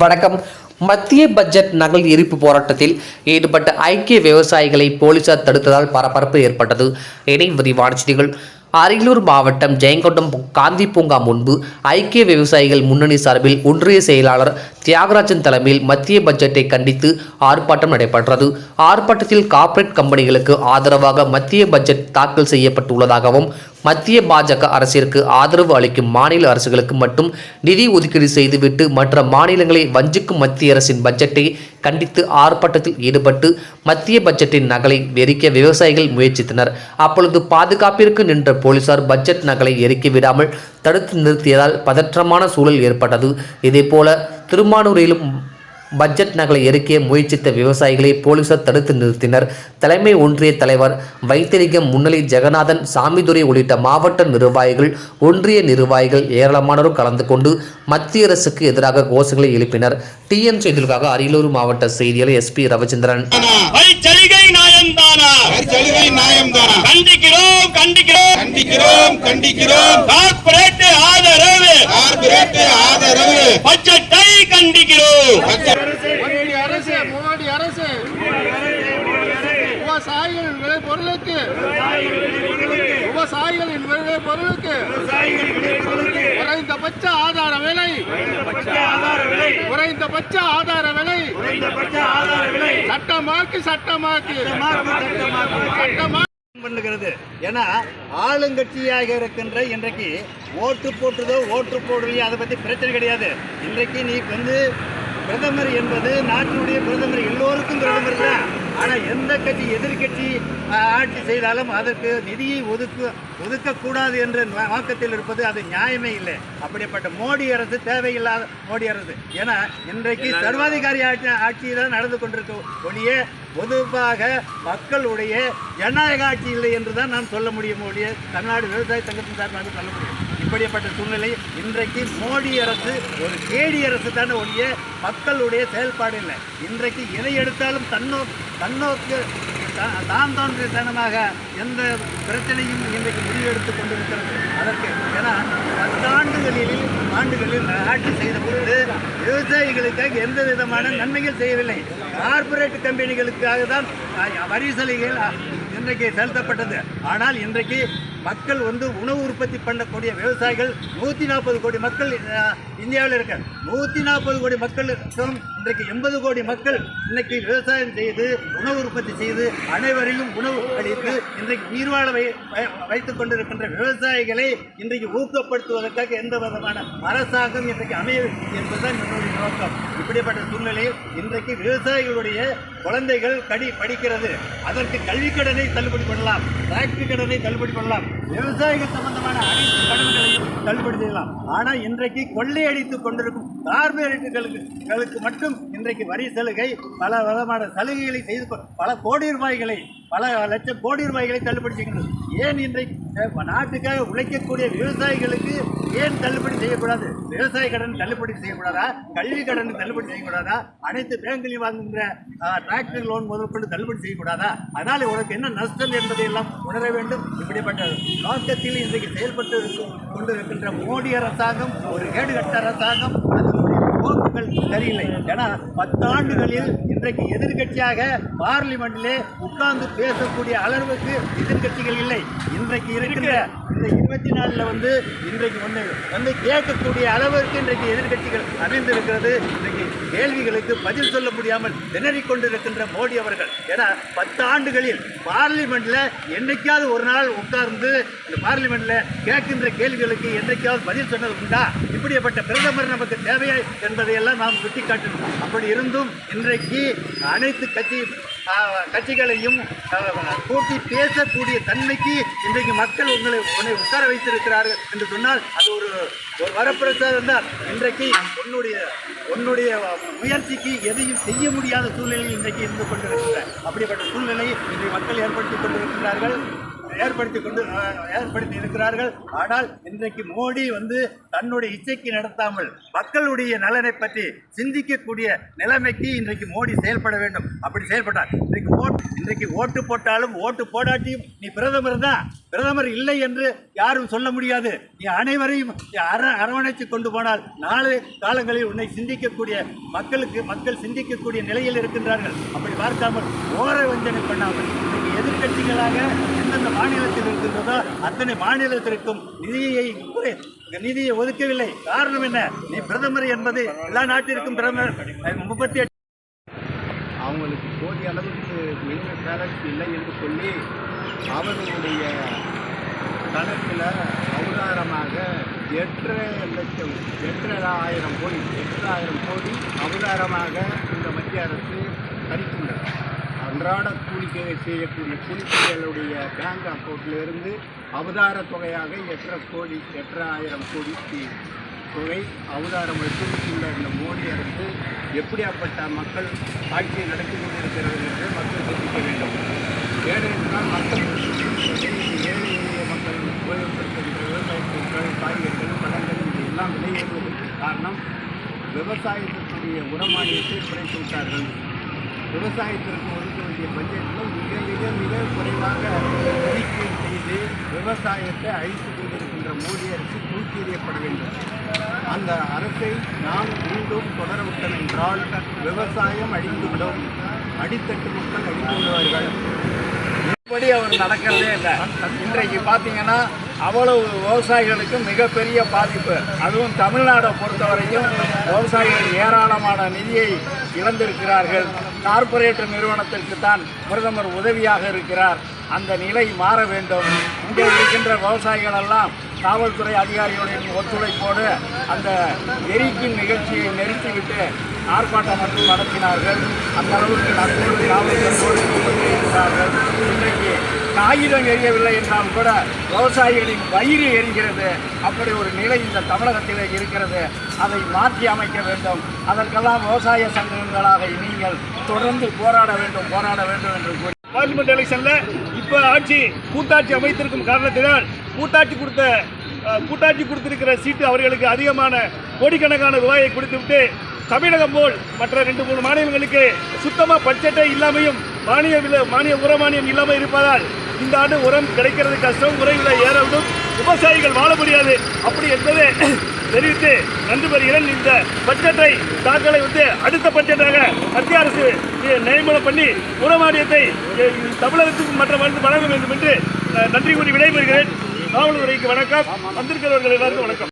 வணக்கம். மத்திய பட்ஜெட் நகல் எரிப்பு போராட்டத்தில் ஈடுபட்ட ஐக்கிய விவசாயிகளை போலீசார் தடுத்ததால் பரபரப்பு ஏற்பட்டது. இணை விரிவான செய்திகள். அரியலூர் மாவட்டம் ஜெயங்கொண்டம் காந்தி பூங்கா முன்பு ஐக்கிய விவசாயிகள் முன்னணி சார்பில் ஒன்றிய செயலாளர் தியாகராஜன் தலைமையில் மத்திய பட்ஜெட்டை கண்டித்து ஆர்ப்பாட்டம் நடைபெற்றது. ஆர்ப்பாட்டத்தில் கார்ப்பரேட் கம்பெனிகளுக்கு ஆதரவாக மத்திய பட்ஜெட் தாக்கல் செய்யப்பட்டுள்ளதாகவும் மத்திய பாஜக அரசிற்கு ஆதரவு அளிக்கும் மாநில அரசுகளுக்கு மட்டும் நிதி ஒதுக்கீடு செய்துவிட்டு மற்ற மாநிலங்களை வஞ்சிக்கும் மத்திய அரசின் பட்ஜெட்டை கண்டித்து ஆர்ப்பாட்டத்தில் ஈடுபட்டு மத்திய பட்ஜெட்டின் நகலை எரிக்க விவசாயிகள் முயற்சித்தனர். அப்பொழுது பாதுகாப்பிற்கு நின்ற போலீசார் பட்ஜெட் நகலை எரிக்க விடாமல் தடுத்து நிறுத்தியதால் பதற்றமான சூழல் ஏற்பட்டது. இதேபோல திருமானூரிலும் பட்ஜெட் நகலை எரிக்க முயற்சித்த விவசாயிகளை போலீசார் தடுத்து நிறுத்தினர். தலைமை ஒன்றிய தலைவர் வைத்திலிங்கம் முன்னணி ஜெகநாதன் சாமிதுரை உள்ளிட்ட மாவட்ட நிர்வாகிகள் ஒன்றிய நிர்வாகிகள் ஏராளமானோர் கலந்து கொண்டு மத்திய அரசுக்கு எதிராக கோஷங்களை எழுப்பினர். டிஎன் செய்திகளுக்காக அரியலூர் மாவட்ட செய்தியாளர் எஸ்பி ரவிச்சந்திரன். கண்டிக்கிறோம் கண்டிக்கிறோம். கண்டிக்கிறோம் கண்டிக்கிறோம். கார்ப்பரேட் ஆதரவு. கார்பரேட் ஆதரவு. பட்ஜெட்டை கண்டிக்கிறோம். மோடி அரசு மோடி அரசு. விவசாயிகளின் விளை பொருளுக்கு. விவசாயிகளின் விளை பொருளுக்கு. குறைந்தபட்ச ஆதார விலை. குறைந்தபட்ச ஆதார விலை. சட்டமாக்கு சட்டமாக்கு. சட்டமா பண்ணுகிறது. ஏன்னா ஆளுங்கட்சியாக இருக்கின்ற இன்றைக்கு ஓட்டு போட்டுதோ ஓட்டு போடலையோ அதை பற்றி பிரச்சனை கிடையாது. இன்றைக்கு நீ வந்து பிரதமர் என்பது நாட்டினுடைய பிரதமர் எல்லோருக்கும் பிரதமர் தான். ஆனால் எந்த கட்சி எதிர்க்கட்சி ஆஹ், ஆட்சி செய்தாலும் அதற்கு நிதியை ஒதுக்க ஒதுக்கக்கூடாது என்ற நோக்கத்தில் இருப்பது அது நியாயமே இல்லை. அப்படிப்பட்ட மோடி அரசு தேவையில்லாத மோடி அரசு. ஏன்னா இன்றைக்கு சர்வாதிகாரி ஆட்சி ஆட்சி தான் நடந்து கொண்டிருக்க. ஒழிய பொதுவாக மக்களுடைய ஜனநாயக ஆட்சி இல்லை என்று தான் நான் சொல்ல முடியும். ஒழிய தமிழ்நாடு விவசாய சங்கத்தின் சார்பாக சொல்ல முடியும். இப்படிப்பட்ட சூழ்நிலை இன்றைக்கு மோடி அரசு ஒரு கேடி அரசு தானே ஒழிய மக்களுடைய செயல்பாடு இல்லை. இன்றைக்கு எதை எடுத்தாலும் தன்னோ தன்னோக்கு தா- தான் தோன்றித்தனமாக எந்த பிரச்சனையும் இன்றைக்கு முடிவெடுத்து கொண்டிருக்கிறது. அதற்கு ஏன்னா பத்தாண்டுகளில் ஆண்டுகளில் ஆட்சி செய்த பொழுது விவசாயிகளுக்காக எந்த விதமான நன்மைகள் செய்யவில்லை. கார்பரேட் கம்பெனிகளுக்காக தான் அஹ், வரி சலுகைகள் இன்றைக்கு செலுத்தப்பட்டது. ஆனால் இன்றைக்கு மக்கள் வந்து உணவு உற்பத்தி பண்ணக்கூடிய விவசாயிகள் நூற்றி நாற்பது கோடி மக்கள் இந்தியாவில் இருக்க நூற்றி நாற்பது கோடி மக்களுக்கும் இன்றைக்கு எண்பது கோடி மக்கள் இன்னைக்கு விவசாயம் செய்து உணவு உற்பத்தி செய்து அனைவரையும் உணவு அளித்து இன்றைக்கு உயிர் வாழ வை வைத்துக் கொண்டிருக்கின்ற விவசாயிகளை இன்றைக்கு ஊக்கப்படுத்துவதற்காக எந்த விதமான அரசாங்கம் இன்றைக்கு அமைய என்பதுதான் என்னுடைய நோக்கம். இப்படிப்பட்ட சூழ்நிலையில் இன்றைக்கு விவசாயிகளுடைய குழந்தைகள் கடி படிக்கிறது. அதற்கு கல்வி கடனை தள்ளுபடி பண்ணலாம் டிராக்டர் கடனை தள்ளுபடி பண்ணலாம் விவசாயிகள் சம்பந்தமான அனைத்து கடன்களையும் தள்ளுபடி செய்யலாம். ஆனால் இன்றைக்கு கொள்ளையடித்துக் கொண்டிருக்கும் கார்பரேட்டுகளுக்கு மட்டும் இன்றைக்கு வரி சலுகை பல விதமான சலுகைகளை செய்து பல கோடி ரூபாய்களை பல லட்சம் கோடி ரூபாய்களை தள்ளுபடி செய்கின்றது. ஏன் இன்றைக்கு நாட்டுக்காக உழைக்கக்கூடிய விவசாயிகளுக்கு ஏன் தள்ளுபடி செய்யக்கூடாது? விவசாய கடன் தள்ளுபடி செய்யக்கூடாதா? கல்வி கடன் தள்ளுபடி செய்யக்கூடாதா? அனைத்து பேங்கிலையும் வாங்குகின்ற டிராக்டர் லோன் முதற்கொண்டு தள்ளுபடி செய்யக்கூடாதா? அதனால் உனக்கு என்ன நஷ்டம் என்பதை எல்லாம் உணர வேண்டும். இப்படிப்பட்ட நோக்கத்தில் இன்றைக்கு செயல்பட்டு கொண்டிருக்கின்ற மோடி அரசாங்கம் ஒரு கேடுகட்ட அரசாங்கம் அதனுடைய போக்குகள் சரியில்லை. ஏன்னா பத்தாண்டுகளில் இன்றைக்கு எதிர்க்கட்சியாக பார்லிமெண்ட்டிலே உட்கார்ந்து பேசக்கூடிய அளவுக்கு எதிர்க்கட்சிகள் இல்லை. இன்றைக்கு இருக்கிற இந்த இருபத்தி நாலில் வந்து இன்றைக்கு ஒன்று வந்து கேட்கக்கூடிய அளவிற்கு இன்றைக்கு எதிர்க்கட்சிகள் அமைந்திருக்கிறது. இன்றைக்கு கேள்விகளுக்கு பதில் சொல்ல முடியாமல் திணறிக் கொண்டிருக்கின்ற மோடி அவர்கள். ஏன்னா பத்து ஆண்டுகளில் பார்லிமெண்ட்ல என்னைக்காவது ஒரு நாள் உட்கார்ந்து இந்த பார்லிமெண்ட்ல கேட்கின்ற கேள்விகளுக்கு என்றைக்காவது பதில் சொன்னது உண்டா? இப்படிப்பட்ட பிரதமர் நமக்கு தேவையா என்பதையெல்லாம் நாம் சுட்டிக்காட்டணும் அப்படி இருந்தும் இன்றைக்கு அனைத்து கட்சி கட்சிகளையும் கூட்டி பேசக்கூடிய தன்மைக்கு இன்றைக்கு மக்கள் உங்களை உன்னை உட்கார வைத்திருக்கிறார்கள் என்று சொன்னால் அது ஒரு ஒரு வரப்பிரசாதம் தான். இன்றைக்கு உன்னுடைய உன்னுடைய முயற்சிக்கு எதையும் செய்ய முடியாத சூழ்நிலையில் இன்றைக்கு இருந்து கொண்டிருக்கின்ற அப்படிப்பட்ட சூழ்நிலையை இன்றைக்கு மக்கள் ஏற்படுத்தி கொண்டிருக்கிறார்கள் ஏற்படுத்தி கொண்டு ஏற்படுத்தி இருக்கிறார்கள் ஆனால் இன்றைக்கு மோடி வந்து தன்னுடைய இச்சைக்கு நடத்தாமல் மக்களுடைய நலனை பற்றி சிந்திக்கக்கூடிய நிலைமைக்கு இன்றைக்கு மோடி செயல்பட வேண்டும். அப்படி செயல்பட்டார் இன்றைக்கு ஓட் இன்றைக்கு ஓட்டு போட்டாலும் ஓட்டு போடாட்டியும் நீ பிரதமர் தான் பிரதமர் இல்லை என்று யாரும் சொல்ல முடியாது. நீ அனைவரையும் அர அரவணைத்து கொண்டு போனால் நாலு காலங்களில் உன்னை சிந்திக்கக்கூடிய மக்களுக்கு மக்கள் சிந்திக்கக்கூடிய நிலையில் இருக்கின்றார்கள். அப்படி பார்க்காமல் ஓர வஞ்சனை பண்ணாமல் எதிர்கட்சிகளாக எந்தெந்த மாநிலத்தில் இருக்கின்றதோ அத்தனை மாநிலத்திற்கும் நிதியை நிதியை ஒதுக்கவில்லை. காரணம் என்ன? நீ பிரதமர் என்பது எல்லா நாட்டிற்கும் பிரதமர். முப்பத்தி எட்டு அவங்களுக்கு போதிய அளவுக்கு மினிமம் பேலன்ஸ் இல்லை என்று சொல்லி அவர்களுடைய கணக்கில் அவதாரமாக எட்டரை லட்சம் எட்டரை ஆயிரம் கோடி எட்டரை ஆயிரம் கோடி அவதாரமாக இந்த மத்திய அரசு கணித்துள்ளது அன்றாட கூலிக்கை செய்யக்கூடிய கூலிக்கைகளுடைய பேங்க் அக்கௌண்ட்டிலிருந்து அவதார தொகையாக எட்டரை கோடி எட்டரை கோடிக்கு தொகை அவதாரம் வைத்துள்ள இந்த மோடி அரசு எப்படியாப்பட்ட மக்கள் ஆட்சியை நடத்தி கொண்டிருக்கிறது என்று மக்கள் தெரிவிக்க வேண்டும். ஏனென்றால் மக்கள் ஏழை எளிய மக்கள் உபயோகப்படுத்துகின்ற விவசாய பொருட்கள் காய்கறிகள் பழங்கள் இது எல்லாம் விலை ஏறுவதற்கு காரணம் விவசாயத்திற்குரிய உரமானியத்தை குறைத்து விட்டார்கள். விவசாயத்திற்கு ஒதுக்க வேண்டிய பட்ஜெட்டிலும் மிக மிக மிக குறைவாக ஒதுக்கீடு செய்து விவசாயத்தை அழித்துக் கொண்டிருக்கின்ற மோடி அரசு தூக்கி எறியப்பட வேண்டும். அந்த அரசை நாம் மீண்டும் தொடரவிட்டோம் என்றால் விவசாயம் அழிந்துவிடும். அடித்தட்டு மக்கள் அழிந்து விடுவார்கள் இப்படி அவர் நடக்கிறதே இல்லை. இன்றைக்கு பார்த்தீங்கன்னா அவ்வளவு விவசாயிகளுக்கு மிகப்பெரிய பாதிப்பு. அதுவும் தமிழ்நாடை பொறுத்தவரைக்கும் விவசாயிகள் ஏராளமான நிதியை இழந்திருக்கிறார்கள். கார்ப்பரேட் நிறுவனத்திற்கு தான் பிரதமர் உதவியாக இருக்கிறார். அந்த நிலை மாற வேண்டும். இங்கே இருக்கின்ற விவசாயிகள் எல்லாம் காவல்துறை அதிகாரிகளின் ஒத்துழைப்போடு அந்த எரிக்கும் நிகழ்ச்சியை நிறுத்திவிட்டு ஆர்ப்பாட்டம் மட்டும் நடத்தினார்கள். அந்த அளவுக்கு நட்போடு காவல்துறையோடு இருக்கிறார்கள் இன்றைக்கு காகிதம் எரியவில்லை என்றால் கூட விவசாயிகளின் வயிறு எரிகிறது. அப்படி ஒரு நிலை இந்த தமிழகத்தில் இருக்கிறது. அதை மாற்றி அமைக்க வேண்டும். அதற்கெல்லாம் விவசாய சங்கங்களாக நீங்கள் தொடர்ந்து போராட வேண்டும் போராட வேண்டும் என்று கூறி பார்லிமெண்ட் எலெக்ஷனில் இப்போ ஆட்சி கூட்டாட்சி அமைத்திருக்கும் காரணத்தினால் கூட்டாட்சி கொடுத்த கூட்டாட்சி கொடுத்திருக்கிற சீட்டு அவர்களுக்கு அதிகமான கோடிக்கணக்கான ரூபாயை கொடுத்துவிட்டு தமிழகம் போல் மற்ற ரெண்டு மூணு மாநிலங்களுக்கு சுத்தமாக பட்ஜெட்டே இல்லாமையும் மானிய விலை மானிய உர மானியம் இல்லாமல் இருப்பதால் இந்த ஆண்டு உரம் கிடைக்கிறது கஷ்டம் உரை விலை ஏறவிடும் விவசாயிகள் வாழ முடியாது. அப்படி என்பதை தெரிவித்து நன்றி பெறுகிறேன். இந்த பட்ஜெட்டை தாக்கலை வந்து அடுத்த பட்ஜெட்டாக மத்திய அரசு நியமனம் பண்ணி உரமானியத்தை மானியத்தை தமிழகத்துக்கு மற்ற மருந்து வழங்க வேண்டும் என்று நன்றி கூறி விடைபெறுகிறேன். காவல்துறைக்கு வணக்கம். வந்திருக்கிறவர்கள் எல்லாருக்கும் வணக்கம்.